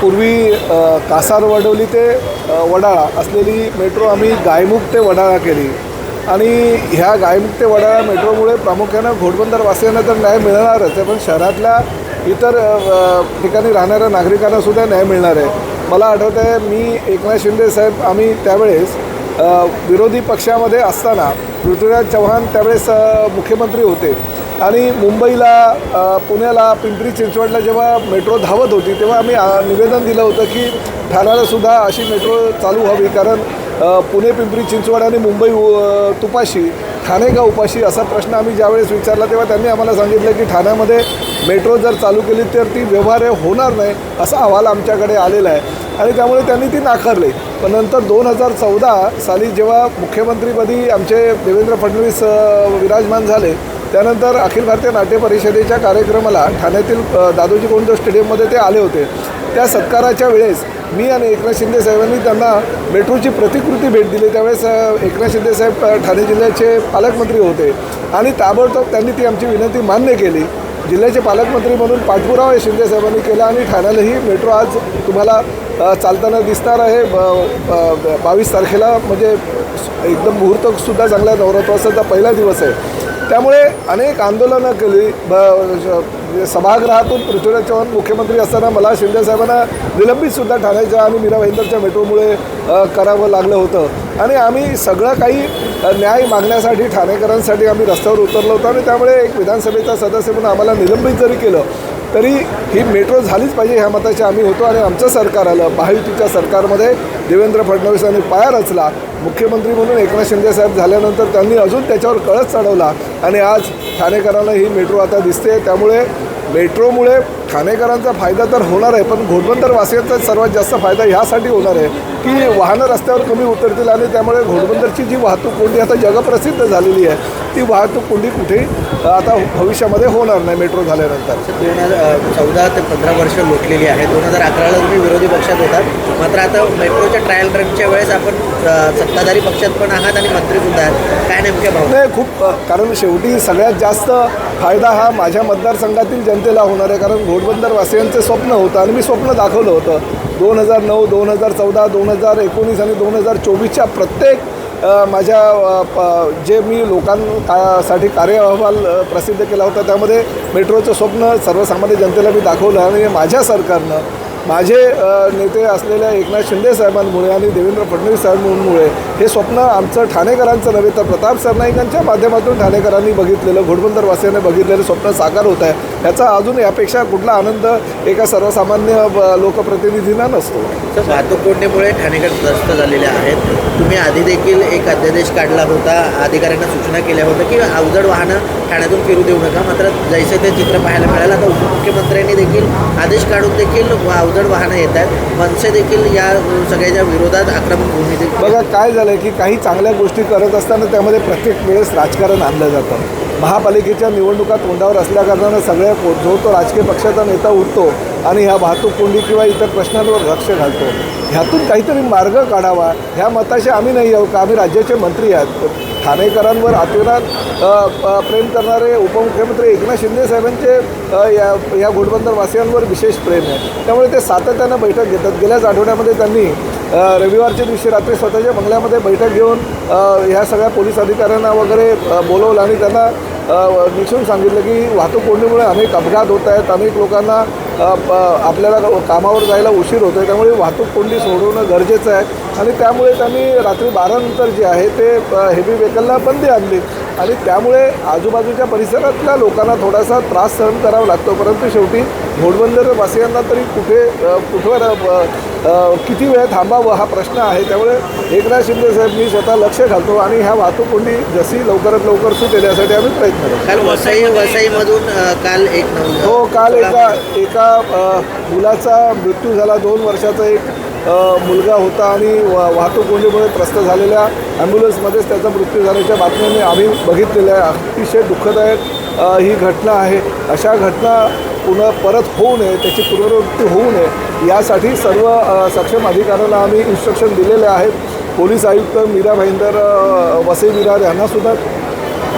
पूर्वी कासार वडवली ते वडाळा असलेली मेट्रो आम्ही गायमुख ते वडाळा केली. आणि ह्या गायमुख ते वडाळा मेट्रोमुळे प्रामुख्यानं घोडबंदरवासियांना तर न्याय मिळणारच आहे पण शहरातल्या इतर ठिकाणी राहणाऱ्या नागरिकांना सुद्धा न्याय मिळणार आहे. मला आठवतं आहे मी एकनाथ शिंदे साहेब आम्ही त्यावेळेस विरोधी पक्षामध्ये असताना पृथ्वीराज चव्हाण त्यावेळेस मुख्यमंत्री होते. आणि मुंबईला पुण्याला पिंपरी चिंचवडला जेव्हा मेट्रो धावत होती तेव्हा आम्ही निवेदन दिलं होतं की ठाण्यालासुद्धा अशी मेट्रो चालू व्हावी. कारण पुणे पिंपरी चिंचवड आणि मुंबई तुपाशी ठाणे का उपाशी असा प्रश्न आम्ही ज्यावेळेस विचारला तेव्हा त्यांनी आम्हाला सांगितलं की ठाण्यामध्ये मेट्रो जर चालू केली तर ती व्यवहार्य होणार नाही असा अहवाल आमच्याकडे आलेला आहे. आणि त्यामुळे त्यांनी ती नाकारली. पण नंतर दोन हजार चौदा साली जेव्हा मुख्यमंत्रीपदी आमचे देवेंद्र फडणवीस विराजमान झाले त्यानंतर अखिल भारतीय नाट्य परिषदेच्या कार्यक्रमाला ठाण्यातील दादोजी कोंडदेव स्टेडियममध्ये ते आले होते. त्या सत्काराच्या वेळेस मी आणि एकनाथ शिंदे साहेबांनी त्यांना मेट्रोची प्रतिकृती भेट दिली. त्यावेळेस एकनाथ शिंदे साहेब ठाणे जिल्ह्याचे पालकमंत्री होते आणि ताबडतोब त्यांनी ती आमची विनंती मान्य केली. जिल्ह्याचे पालकमंत्री म्हणून पाठपुरावा शिंदे साहेबांनी केला आणि ठाण्यालाही मेट्रो आज तुम्हाला चालताना दिसणार आहे. बावीस तारखेला म्हणजे एकदम मुहूर्तसुद्धा चांगला नवरात्राचा पहिला दिवस आहे. त्यामुळे अनेक आंदोलनं केली. ब म्हणजे सभागृहातून पृथ्वीराज चव्हाण मुख्यमंत्री असताना मला शिंदेसाहेबांना निलंबितसुद्धा ठाण्याच्या आणि मीरा भाईंदरच्या मेट्रोमुळे करावं लागलं होतं. आणि आम्ही सगळं काही न्याय मागण्यासाठी ठाणेकरांसाठी आम्ही रस्त्यावर उतरलो होतो आणि त्यामुळे एक विधानसभेचा सदस्य म्हणून आम्हाला निलंबित जरी केलं तरी ही मेट्रो झालीच पाहिजे ह्या मताचे आम्ही होतो आणि आमचं सरकार आलं. महायुतीच्या सरकारमध्ये देवेंद्र फडणवीसांनी पाया रचला. मुख्यमंत्री म्हणून एकनाथ शिंदे साहेब झाल्यानंतर त्यांनी अजून त्याच्यावर कळस चढवला. आणि आज ठाणेकरांना ही मेट्रो आता दिसते. त्यामुळे मेट्रोमुळे ठाणेकरांचा फायदा तर होणार आहे पण घोडबंदरवासियांचा सर्वात जास्त फायदा ह्यासाठी होणार आहे की वाहनं रस्त्यावर कमी उतरतील आणि त्यामुळे घोडबंदरची जी वाहतूक कोणती आता जगप्रसिद्ध झालेली आहे. ती वाहतूक कोंडी कुठेही अ, आता भविष्यामध्ये होणार नाही मेट्रो झाल्यानंतर. दोन हजार चौदा ते पंधरा वर्ष लोटलेली आहे. दोन हजार अकराला तुम्ही विरोधी पक्षात होतात. मात्र आता मेट्रोच्या ट्रायल रनच्या वेळेस आपण सत्ताधारी पक्षात पण आहात आणि मंत्रीसुद्धा आहात. काय नेमक्या भावना? नाही खूप कारण शेवटी सगळ्यात जास्त फायदा हा माझ्या मतदारसंघातील जनतेला होणार आहे. कारण घोडबंदर वासियांचं स्वप्न होतं आणि मी स्वप्न दाखवलं होतं. दोन हजार नऊ दोन हजार चौदा दोन हजार एकोणीस आणि दोन हजार चोवीसच्या प्रत्येक माझ्या प- जे मी लोकांसाठी कार्य अहवाल प्रसिद्ध केला होता त्यामध्ये मेट्रोचं स्वप्न सर्वसामान्य जनतेला मी दाखवलं आणि माझ्या सरकारनं माझे नेते असलेल्या एकनाथ शिंदे साहेबांमुळे आणि देवेंद्र फडणवीस साहेबांमुळे हे स्वप्न आमचं ठाणेकरांचं नव्हे तर प्रताप सरनाईकांच्या माध्यमातून ठाणेकरांनी बघितलेलं घोडबंदरवासियांनी बघितलेलं स्वप्न साकार होत आहे. याचा अजून यापेक्षा कुठला आनंद एका सर्वसामान्य लोकप्रतिनिधींना नसतो. तर वाहतूक कोंडीमुळे ठाणेकर त्रस्त झालेले आहेत. तुम्ही आधी देखील एक अध्यादेश काढला होता. अधिकाऱ्यांना सूचना केल्या होत्या की अवजड वाहनं ठाण्यातून फिरू देऊ नका. मात्र जैसे ते चित्र पाहायला मिळालं आता उपमुख्यमंत्र्यांनी देखील आदेश काढून देखील अवजड वाहनं येत आहेत. मनसे देखील या सगळ्याच्या विरोधात आक्रमक भूमिका बघा काय झालं की काही चांगल्या गोष्टी करत असताना त्यामध्ये प्रत्येक वेळेस राजकारण आणलं जातं. महापालिकेच्या निवडणुका तोंडावर असल्याकारणानं सगळ्या जो तो राजकीय पक्षाचा नेता उठतो आणि ह्या वाहतूक कोंडी किंवा इतर प्रश्नांवर लक्ष घालतो ह्यातून काहीतरी मार्ग काढावा ह्या मताशी आम्ही नाही आहोत का? आम्ही राज्याचे मंत्री आहात. ठाणेकरांवर अतिरात प्रेम करणारे उपमुख्यमंत्री एकनाथ शिंदे साहेबांचे या या घोडबंदरवासियांवर विशेष प्रेम आहे. त्यामुळे ते सातत्यानं बैठक घेतात. गेल्याच आठवड्यामध्ये त्यांनी रविवारच्या दिवशी रात्री स्वतःच्या बंगल्यामध्ये बैठक घेऊन ह्या सगळ्या पोलीस अधिकाऱ्यांना वगैरे बोलवलं आणि त्यांना निक्षून सांगितलं की वाहतूक कोंडीमुळे अनेक अपघात होत आहेत. अनेक लोकांना आपल्याला कामावर जायला उशीर होतो आहे त्यामुळे वाहतूक कोंडी सोडवणं गरजेचं आहे. आणि त्यामुळे त्यांनी रात्री बारानंतर जे आहे ते हेवी व्हेकलला बंदी आणली. आणि त्यामुळे आजूबाजूच्या परिसरातल्या लोकांना थोडासा त्रास सहन करावा लागतो. परंतु शेवटी घोडबंदर वासियांना तरी कुठे कुठवर किती वेळ थांबावं हा प्रश्न आहे. त्यामुळे एकनाथ शिंदे साहेब मी स्वतः लक्ष घालतो आणि ह्या वाहतूक कोंडी जशी लवकरात लवकर सुटेल यासाठी आम्ही प्रयत्न करतो. काल वसई वसईमधून काल एक हो काल एका एका मुलाचा मृत्यू झाला. दोन वर्षाचा एक मुलगा होता आणि वा वाहतूक कोंडीमुळे त्रस्त झालेल्या ॲम्ब्युलन्समध्येच त्याचा मृत्यू झाल्याच्या बातम्या मी आम्ही बघितलेल्या आहे. अतिशय दुःखदायक ही घटना आहे. अशा घटना पुन्हा परत होऊ नये त्याची पुनरावृत्ती होऊ नये यासाठी सर्व सक्षम अधिकाऱ्यांना आम्ही इन्स्ट्रक्शन दिलेले आहेत. पोलीस आयुक्त मीरा भाईंदर वसे विरार यांनासुद्धा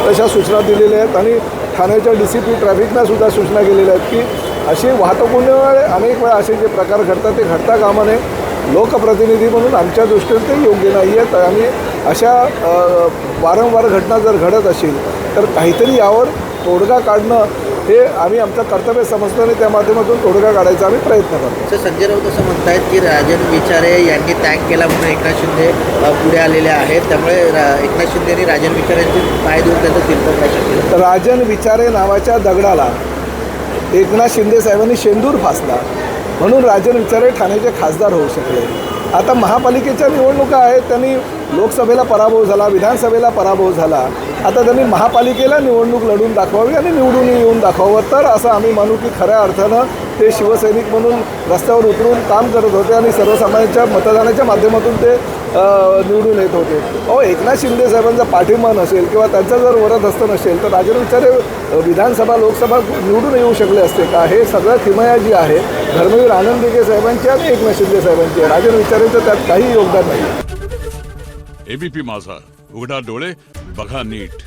तशा सूचना दिलेल्या आहेत आणि ठाण्याच्या डी सी पी ट्रॅफिकनासुद्धा सूचना केलेल्या आहेत की अशी वाहतुकीमुळे अनेक वेळा असे जे प्रकार घडतात ते घडता कामा नये. लोकप्रतिनिधी म्हणून आमच्या दृष्टीने ते योग्य नाही आहेत. आणि अशा वारंवार घटना जर घडत असेल तर काहीतरी यावर तोडगा काढणं हे आम्ही आमचं कर्तव्य समजतो आणि त्या माध्यमातून तोडगा काढायचा आम्ही प्रयत्न करतो. सर संजय राऊत असं म्हणतायत की राजन विचारे यांनी त्याग केला म्हणून एकनाथ शिंदे पुढे आलेले आहेत. त्यामुळे एकनाथ शिंदेनी राजन विचारेंचे पाय देऊन त्यांचं तीर्थदर्शन केलं राजन विचारे नावाच्या दगडाला एकनाथ शिंदे साहेबांनी शेंदूर फासला. म्हणून राजन विचारे ठाण्याचे खासदार होऊ शकले. आता महापालिकेच्या निवडणुका आहेत त्यांनी लोकसभेला पराभव झाला विधानसभेला पराभव झाला. आता त्यांनी महापालिकेला निवडणूक लढून दाखवावी आणि निवडून येऊन दाखवावं. तर असं आम्ही मानू की खऱ्या अर्थानं ते शिवसैनिक म्हणून रस्त्यावर उतरून काम करत होते आणि सर्वसामान्यांच्या मतदानाच्या माध्यमातून ते निवडून येत होते. अहो एकनाथ शिंदे साहेबांचा पाठिंबा नसेल किंवा त्यांचं जर वरदहस्त नसेल तर राजन विचारे विधानसभा लोकसभा निवडून येऊ शकले असते का? हे सगळं किमया जी आहे धर्मवीर आनंद दिघे साहेबांची आणि एकनाथ शिंदे साहेबांची आहे. राजन विचारेंचं त्यात काही योगदान नाही. एबीपी माझा. उघडा डोळे बघा नीट.